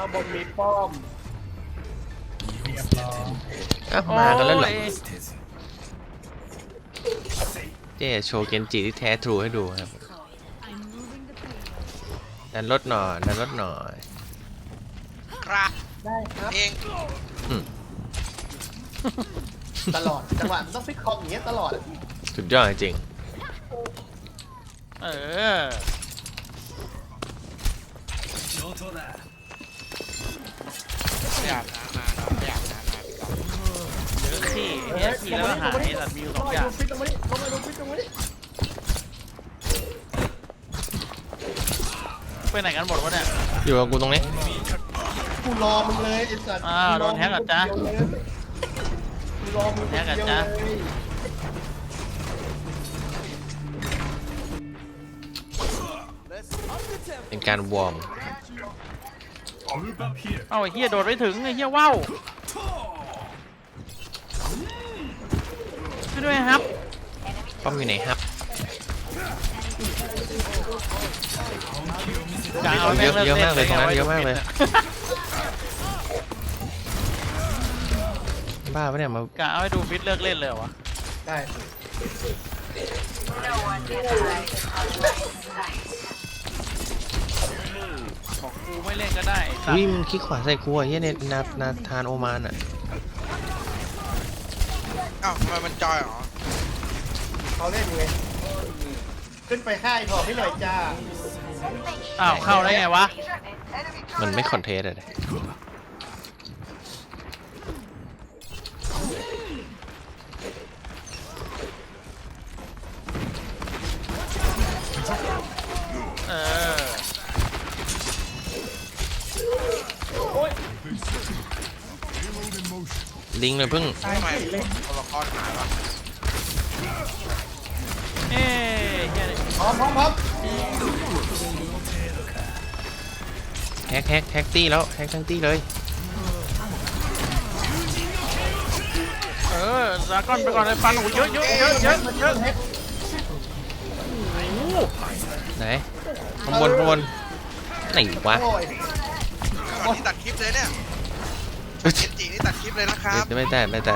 ข้างบนมีป้อมเรียบร้อยอะมากันแล้วเหรอโยเจ๊โชว์เกนจิที่แท้ทรูให้ดูครับ I'm moving the payload. ดันรถหน่อย ดันรถหน่อย ครับได้ครับ เองอืมตลอดจังหวะมันต้องฟิกคอมอย่างเงี้ยตลอดอะสุดยอดจริงเออไม่ อยากนะมาเนาะไม่อยากนะมาดีกว่าเดี๋ยวขี่เฮียขี่แล้วหายสัตว์มีอยู่สองอย่างฟิตตรงนี้ลงมาดูฟิตตรงนี้ไปไหนกันหมดวะเนี่ย อยู่กับกูตรงนี้กูรอมึงเลยไอ้สัตว์อ้าโดนแฮกเหรอจ๊ะกูรอมึงแฮกเหรอจ๊ะเป็นการวอร์ม เอ้าไอ้เฮียโดดไม่ถึงไอ้เฮียว้าวช่วยด้วยครับป้อมอยู่ไหนครับกลางเอาแม่งเยอะเยอะมากเลยตรงนั้นไว้เยอะมากเลยดูบ้าปะเนี่ยมากลางเอาให้ดูฟิตเลิกเล่นเลยเหรอวะได้ บอกกูไม่เล่นก็ได้ไอ้สัตอุ้ยว์มึงคลิกขวาใส่กูอะเฮียเนนานาทานโอมานอะอ้าวทำไมมันจอยเหรอเขาเล่นยังไงขึ้นไปค่ายถอดให้หน่อยจ้าอ้าวเข้าได้ไงวะมันไม่คอนเทสต์อะเลย ลิงเลยเพิ่งทำไมคนละก้อนหายวะเอ้ยเฮียพร้อมพร้อมพร้อมแฮกแฮกแฮกตี้แล้วแฮกทั้งตี้เลย เออดราก้อนไปก่อนเลยฟันโอ้โหเยอะเยอะเยอะเยอะเยอะไหนข้างบนข้างบนไหนวะโอ้ยก่อนที่ตัดคลิปเลยเนี่ยเจนจีนี่ตัดคลิปเลยนะครับ ไม่แต่ไม่แต่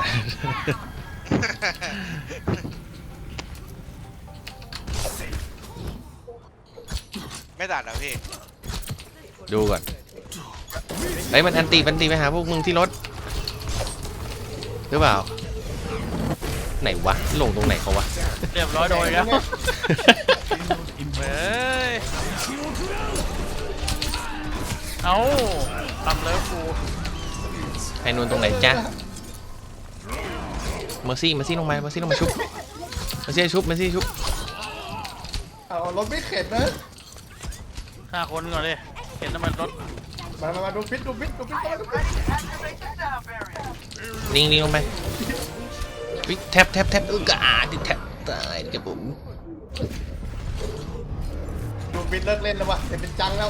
ไม่ตัดแล้วพี่ดูก่อนเฮ้ยมันอันตีมันตีไปหาพวกมึงที่รถหรือเปล่า ไหนวะ ลงตรงไหนเขาวะ เรียบร้อยโดยแล้วเฮ้ยเอาทำเลยกู ไอ้นวลตรงไหนจ๊ะเมอร์ซี่เมอร์ซี่ลงมาเมอร์ซี่ลงมาชุบเมอร์ซี่ชุบเมอร์ซี่ชุบเอารถไม่เข็นนะฆ่าคนก่อนเลยเห็นน้ำมันรถมามามาดูฟิตดูฟิตดูฟิตดูฟิตลิงลิงลงไปวิแท็บแท็บแท็บอึกอาดิแท็บตายกับผมดูฟิตเลิกเล่นแล้ววะเห็นเป็นจังแล้ว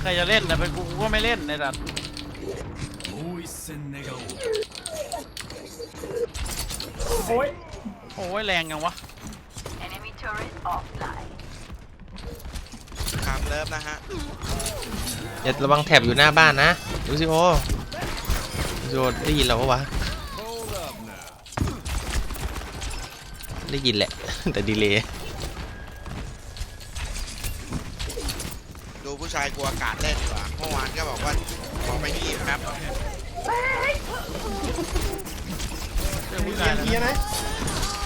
ใครจะเล่นแต่เป็นกูกูก็ไม่เล่นในดัด โอ้ยโอ้ยแรงยังวะคามเลิฟนะฮะอย่าระวังแท็บอยู่หน้าบ้านนะดูสิโอดูสิโอได้ยินเราปะวะ ได้ยินแหละ แต่ดีเลยดูผู้ชายกลัวอากาศเล่นดีกว่าเมื่อวานก็บอกว่า ขอไปนี่แป๊บเรื่องผู้ชายเกียร์นะ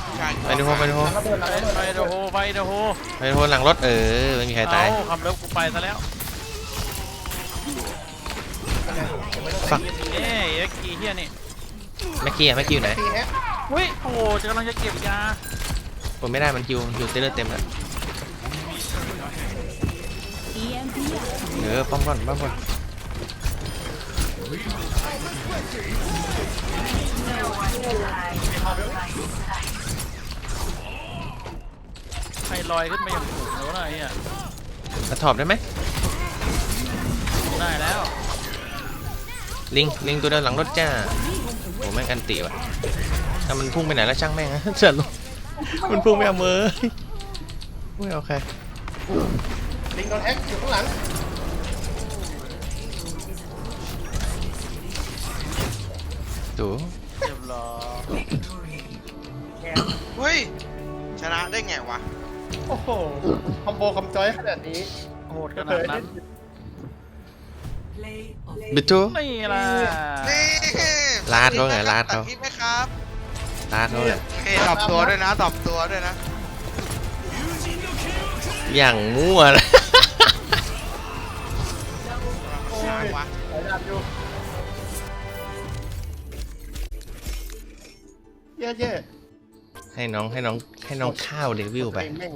ผู้ชายไปดูโฮไปดูโฮระเดระเบิดไปเดโฮไปเดโฮไปดูโฮหลังรถเออไม่มีใครตาย เอาคำเลิฟกูไปซะแล้วฟัก เอ้ยเอ็กกี้เฮียนี่แม็กกี้อะแม็กกี้อยู่ไหน ตีแฮกอุ้ยโอ้โหจะกำลังจะเก็บยาผมไม่ได้มันคิวมันคิวเต็มเต็มแล้ว EMP เออป้อมก่อนป้อมก่อน ใครลอยขึ้นไปอย่างสูงแล้วนะไอ้เนี่ยมาถอบได้ไหมได้แล้ว ลิง ลิงตัวเดินหลังรถจ้าโอ้แม่งอันติว่ะถ้ามันพุ่งไปไหนแล้วช่างแม่งนะเสร็จลงมันพุ่งไม่เอามือไม่เอาใครลิงโดนแฮกอยู่ข้างหลัง ดูเรียบร้อยเฮ้ย ชนะได้ไงวะ โอ้โห คอมโบคอมจอยขนาดนี้โหดขนาดนั้นบิทูนี่ล่ะนี่ลาดเขาไงลาดเขาตัดคลิปไหมครับตาดเขาเลยเฮ้ยตอบตัวด้วยนะตอบตัวด้วยนะ อย่างมั่วเลยโอ้ยวะสายดาบอยู่ เย่เย่ให้น้องให้น้องให้น้องข้าวเดวิลไป แม่ง